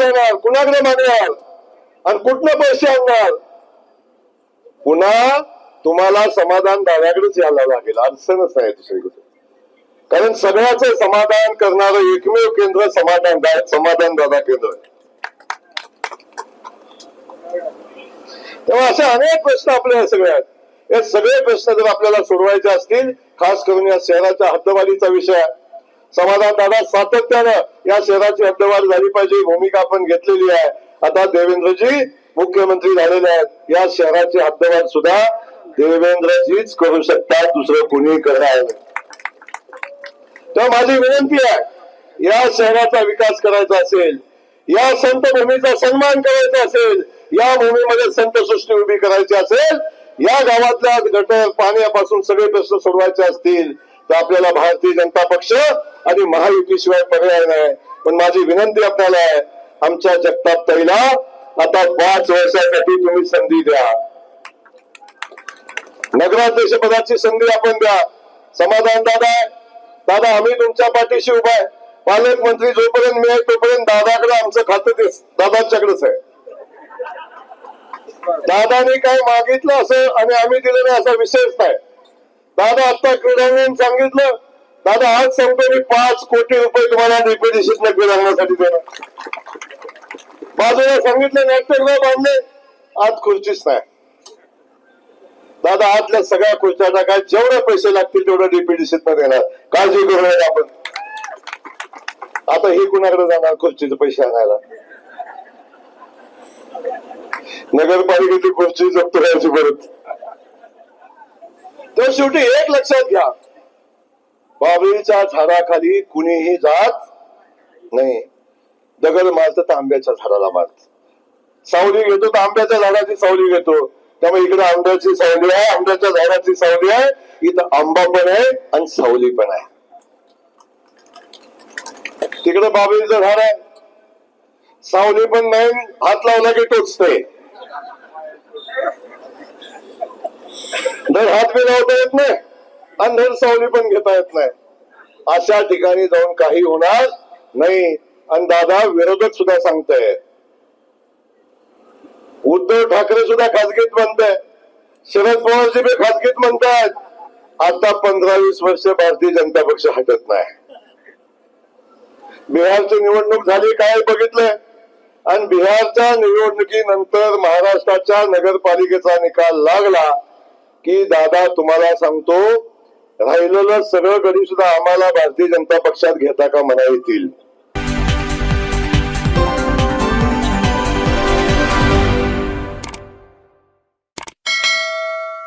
जाणार कुणाकडे मागणार? आणि कुठनं पैसे आणणार? पुन्हा तुम्हाला समाधान दाव्याकडेच यायला लागेल. अडचणच नाही दुसरीकडे कारण सगळ्याचं समाधान करणार एकमेव केंद्र समाधान समाधान दादा केंद्र तेव्हा असे अनेक प्रश्न आपले हे सगळे आहेत हे सगळे प्रश्न जर आपल्याला सोडवायचे असतील खास करून या शहराच्या हद्दवालीचा विषय आहे. समाधान दादा सातत्यानं या शहराची हद्दवाढ झाली पाहिजे भूमिका आपण घेतलेली आहे. आता देवेंद्रजी मुख्यमंत्री झालेले आहेत. या शहराची हद्दवाढ सुद्धा देवेंद्रजीच करू शकतात दुसरं कुणी करणार तर माझी विनंती आहे या शहराचा विकास करायचा असेल या संत भूमीचा सन्मान करायचा असेल या भूमीमध्ये संत सृष्टी उभी करायची असेल या गावातल्या गटर पाण्यापासून सगळे प्रश्न सोडवायचे असतील तर आपल्याला भारतीय जनता पक्ष आणि महायुतीशिवाय पर्याय नाही. पण माझी विनंती आपल्याला आहे आमच्या जगताप ताईला आता पाच वर्षासाठी तुम्ही संधी द्या. नगराध्यक्ष पदाची संधी आपण द्या. समाधान दादा दादा आम्ही तुमच्या पाठीशी उभा आहे. पालकमंत्री जोपर्यंत मिळेल तोपर्यंत दादाकडे आमचं खातं ते दादाच्याकडेच आहे. दादाने काय मागितलं असं आणि आम्ही दिलं नाही असा विषयच नाही. दादा आता क्रीडांगण सांगितलं. दादा आज सांगतो मी पाच कोटी रुपये तुम्हाला रिपेरिशन नक्की लागण्यासाठी देणार बाजूला सांगितलं नाट्यगृह बांधले आज खुर्चीच नाही. दादा आतल्या सगळ्या खुर्च्या टाका जेवढे पैसे लागतील तेवढं डीपीडीसीत देणार काळजी करू नये आपण. आता हे कुणाकडे जाणार खुर्चीचे पैसे आणायला? नगरपालिकेची खुर्ची जप्त करायची परत. तर शेवटी एक लक्षात घ्या. बाबळीच्या झाडाखाली कुणीही जात नाही. दगड मारत तर आंब्याच्या झाडाला मारत. सावली घेतो तर आंब्याच्या झाडाची सावली घेतो. त्यामुळे इकडे आंब्याची सावली आहे आंब्याच्या झाडाची सावली आहे इथं आंबा पण आहे आणि सावली पण आहे. तिकडे बाबळीचं झाड आहे. सावली पण नाही हात लावला की टोचते. हात बी लावता येत नाही. आणि सावली पण घेता येत नाही. अशा ठिकाणी जाऊन काही होणार नाही. आणि दादा विरोधक सुद्धा सांगताय. उद्धव ठाकरे सुद्धा खासगीत म्हणताय. शरद पवारजी बी खासगीत म्हणतायत. आता पंधरा वीस वर्ष भारतीय जनता पक्ष हटत नाही. बिहारची निवडणूक झाली काय बघितलंय? आणि बिहारच्या निवडणुकीनंतर महाराष्ट्राच्या नगरपालिकेचा निकाल लागला की दादा तुम्हाला सांगतो राहिलेलं सगळं कधी सुद्धा आम्हाला भारतीय जनता पक्षात घेता का म्हणा येतील.